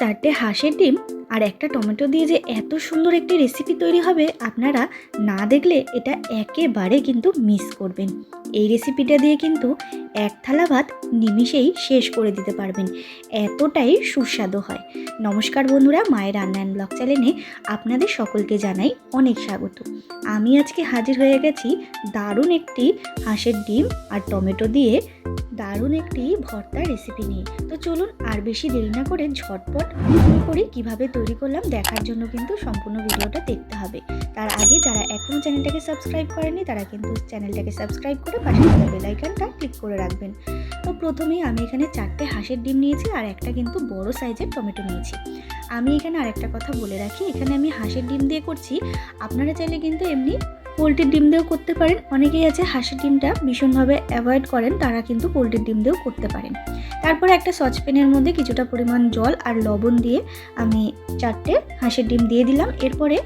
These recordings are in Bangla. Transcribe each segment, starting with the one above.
চারটে হাঁসের ডিম আর একটা টমেটো দিয়ে যে এত সুন্দর একটি রেসিপি তৈরি হবে, আপনারা না দেখলে এটা একেবারে কিন্তু মিস করবেন। এই রেসিপিটা দিয়ে কিন্তু এক থালা ভাত নিমিষেই শেষ করে দিতে পারবেন। এতটাই সুস্বাদু হয়। নমস্কার বন্ধুরা, মায়ের রান্না অ্যান্ড ব্লগ চ্যানেলে আপনাদের সকলকে জানাই অনেক স্বাগত। আমি আজকে হাজির হয়ে গেছি দারুণ একটি হাঁসের ডিম আর টমেটো দিয়ে দারুণ একটি ভর্তা রেসিপি নিয়ে। তো চলুন আর বেশি দেরি না করে ঝটপট করি কীভাবে তৈরি করলাম, দেখার জন্য কিন্তু সম্পূর্ণ ভিডিওটা দেখতে হবে। তার আগে যারা এখনও চ্যানেলটাকে সাবস্ক্রাইব করেনি তারা কিন্তু চ্যানেলটাকে সাবস্ক্রাইব করে পাশে থাকা বেলাইকানটা ক্লিক করে রাখবেন। তো প্রথমেই আমি এখানে চারটে হাঁসের ডিম নিয়েছি আর একটা কিন্তু বড় সাইজের টমেটো নিয়েছি। আমি এখানে আরেকটা কথা বলে রাখি, এখানে আমি হাঁসের ডিম দিয়ে করছি। আপনারা চাইলে কিন্তু এমনি পোলট্রির ডিম দিয়েও করতে পারেন। অনেকেই আছে হাঁসের ডিমটা ভীষণভাবে অ্যাভয়েড করেন, তারা কিন্তু পোলট্রির ডিম দিয়েও করতে পারেন। তারপরে একটা সসপ্যানের মধ্যে কিছুটা পরিমাণ জল আর লবণ দিয়ে আমি চারটে হাঁসের ডিম দিয়ে দিলাম। এরপরে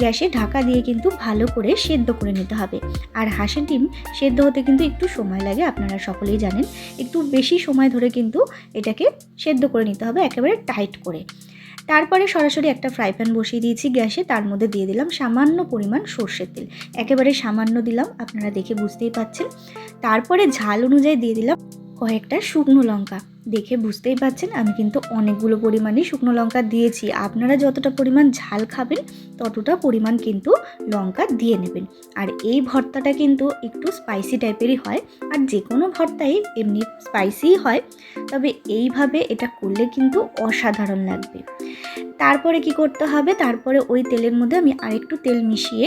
গ্যাসে ঢাকা দিয়ে কিন্তু ভালো করে সেদ্ধ করে নিতে হবে। আর হাঁসের ডিম সেদ্ধ হতে কিন্তু একটু সময় লাগে, আপনারা সকলেই জানেন। একটু বেশি সময় ধরে কিন্তু এটাকে সেদ্ধ করে নিতে হবে, একেবারে টাইট করে। তারপরে সরাসরি একটা ফ্রাই প্যান বসিয়ে দিয়েছি গ্যাসে, তার মধ্যে দিয়ে দিলাম সামান্য পরিমাণ সর্ষের তেল। একেবারে সামান্য দিলাম, আপনারা দেখে বুঝতেই পাচ্ছেন। তারপরে ঝাল অনুযায়ী দিয়ে দিলাম কয়েকটা শুকনো লঙ্কা। দেখে বুঝতেই পাচ্ছেন আমি কিন্তু অনেকগুলো পরিমাণে শুকনো লঙ্কা দিয়েছি। আপনারা যতটা পরিমাণ ঝাল খাবেন, ততটা পরিমাণ কিন্তু লঙ্কা দিয়ে নেবেন। আর এই ভর্তাটা কিন্তু একটু স্পাইসি টাইপেরই হয়, আর যে কোনো ভর্তাই এমনি স্পাইসিই হয়। তবে এইভাবে এটা করলে কিন্তু অসাধারণ লাগবে। তারপরে কি করতে হবে? তারপরে ওই তেলের মধ্যে আমি আরেকটু তেল মিশিয়ে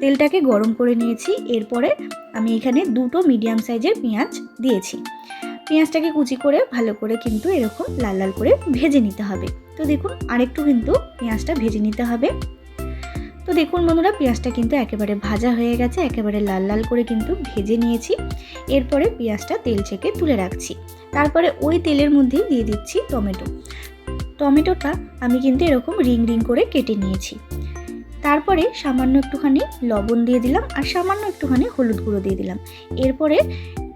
তেলটাকে গরম করে নিয়েছি। এরপরে আমি এখানে দুটো মিডিয়াম সাইজের পেঁয়াজ দিয়েছি। পেঁয়াজটাকে কুচি করে ভালো করে কিন্তু এরকম লাল লাল করে ভেজে নিতে হবে। তো দেখুন, আরেকটু কিন্তু পেঁয়াজটা ভেজে নিতে হবে। তো দেখুন বন্ধুরা, পেঁয়াজটা কিন্তু একেবারে ভাজা হয়ে গেছে, একেবারে লাল লাল করে কিন্তু ভেজে নিয়েছি। এরপরে পেঁয়াজটা তেল ছেঁকে তুলে রাখছি। তারপরে ওই তেলের মধ্যেই দিয়ে দিচ্ছি টমেটো। টমেটোটা আমি কিন্তু এরকম রিং রিং করে কেটে নিয়েছি। তারপরে সামান্য একটুখানি লবণ দিয়ে দিলাম আর সামান্য একটুখানি হলুদ গুঁড়ো দিয়ে দিলাম। এরপরে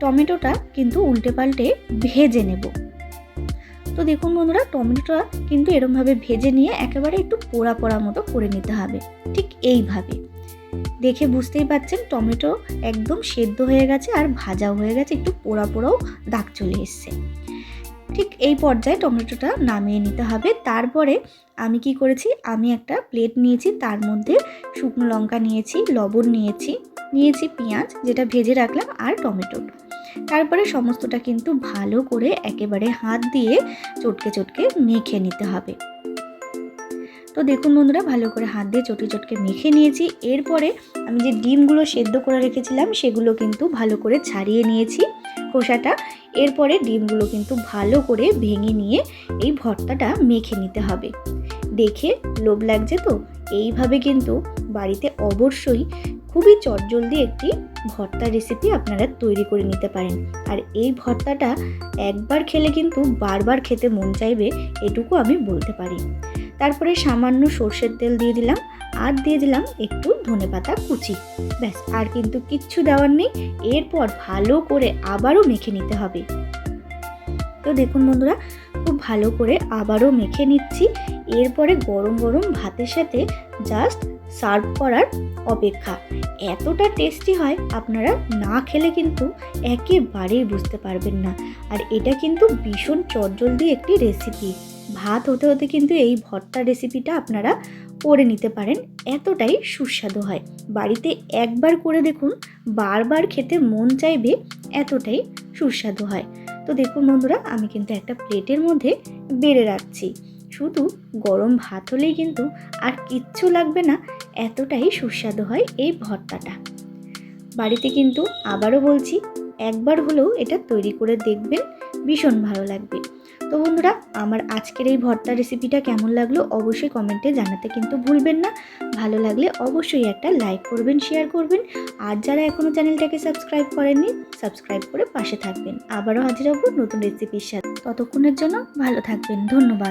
টমেটোটা কিন্তু উল্টে পাল্টে ভেজে নেব। তো দেখুন বন্ধুরা, টমেটোটা কিন্তু এরমভাবে ভেজে নিয়ে একেবারে একটু পোড়া পোড়া মতো করে নিতে হবে, ঠিক এইভাবে। দেখে বুঝতেই পাচ্ছেন, টমেটো একদম সেদ্ধ হয়ে গেছে আর ভাজাও হয়ে গেছে, একটু পোড়া পোড়াও দাগ চলে এসছে। ঠিক এই পর্যায়ে টমেটোটা নামিয়ে নিতে হবে। তারপরে আমি কি করেছি? আমি একটা প্লেট নিয়েছি, তার মধ্যে শুকনো লঙ্কা নিয়েছি, লবণ নিয়েছি নিয়েছি পেঁয়াজ, যেটা ভেজে রাখলাম, আর টমেটো। তারপরে সমস্তটা কিন্তু ভালো করে একেবারে হাত দিয়ে চটকে চটকে মেখে নিতে হবে। তো দেখুন বন্ধুরা, ভালো করে হাত দিয়ে চটকে চটকে মেখে নিয়েছি। এরপরে আমি যে ডিমগুলো সেদ্ধ করে রেখেছিলাম, সেগুলো কিন্তু ভালো করে ছাড়িয়ে নিয়েছি। খোসাটা, এরপরে ডিমগুলো কিন্তু ভালো করে ভেঙে নিয়ে এই ভর্তাটা মেখে নিতে হবে। দেখে লোভ লাগছে তো? এইভাবে কিন্তু বাড়িতে অবশ্যই খুবই চটজলদি একটি ভর্তা রেসিপি আপনারা তৈরি করে নিতে পারেন। আর এই ভর্তাটা একবার খেলে কিন্তু বারবার খেতে মন চাইবে, এটুকু আমি বলতে পারি। তারপরে সামান্য সর্ষের তেল দিয়ে দিলাম। আর দিয়ে দিলাম একটু ধনে পাতা কুচি। ব্যাস, আর কিন্তু কিচ্ছু দেওয়ার নেই। এরপর ভালো করে আবারও মেখে নিতে হবে। তো দেখুন বন্ধুরা, খুব ভালো করে আবারও মেখে নিচ্ছি। এরপরে গরম গরম ভাতের সাথে জাস্ট সার্ভ করার অপেক্ষা। এতটা টেস্টি হয়, আপনারা না খেলে কিন্তু একেবারেই বুঝতে পারবেন না। আর এটা কিন্তু ভীষণ চটজলদি একটি রেসিপি ভাত হতে হতে কিন্তু এই ভর্তা রেসিপিটা আপনারা করে নিতে পারেন। এতটাই সুস্বাদু হয়। বাড়িতে একবার করে দেখুন, বারবার খেতে মন চাইবে, এতটাই সুস্বাদু হয়। তো দেখুন বন্ধুরা, আমি কিন্তু একটা প্লেটের মধ্যে বেড়ে রাখছি। শুধু গরম ভাত হলেই কিন্তু আর কিচ্ছু লাগবে না, এতটাই সুস্বাদু হয় এই ভর্তাটা। বাড়িতে কিন্তু আবারও বলছি, একবার হলেও এটা তৈরি করে দেখবেন। ভীষণ ভালো লাগবে। তো বন্ধুরা, আমার আজকের এই ভর্তা রেসিপিটা কেমন লাগল অবশ্যই কমেন্টে জানাতে কিন্তু ভুলবেন না। ভালো লাগলে অবশ্যই একটা লাইক করবেন শেয়ার করবেন। আর যারা এখনও চ্যানেলটাকে সাবস্ক্রাইব করেননি সাবস্ক্রাইব করে পাশে থাকবেন। আবারও হাজির হব নতুন রেসিপির সাথে। ততক্ষণের জন্য ভালো থাকবেন। ধন্যবাদ।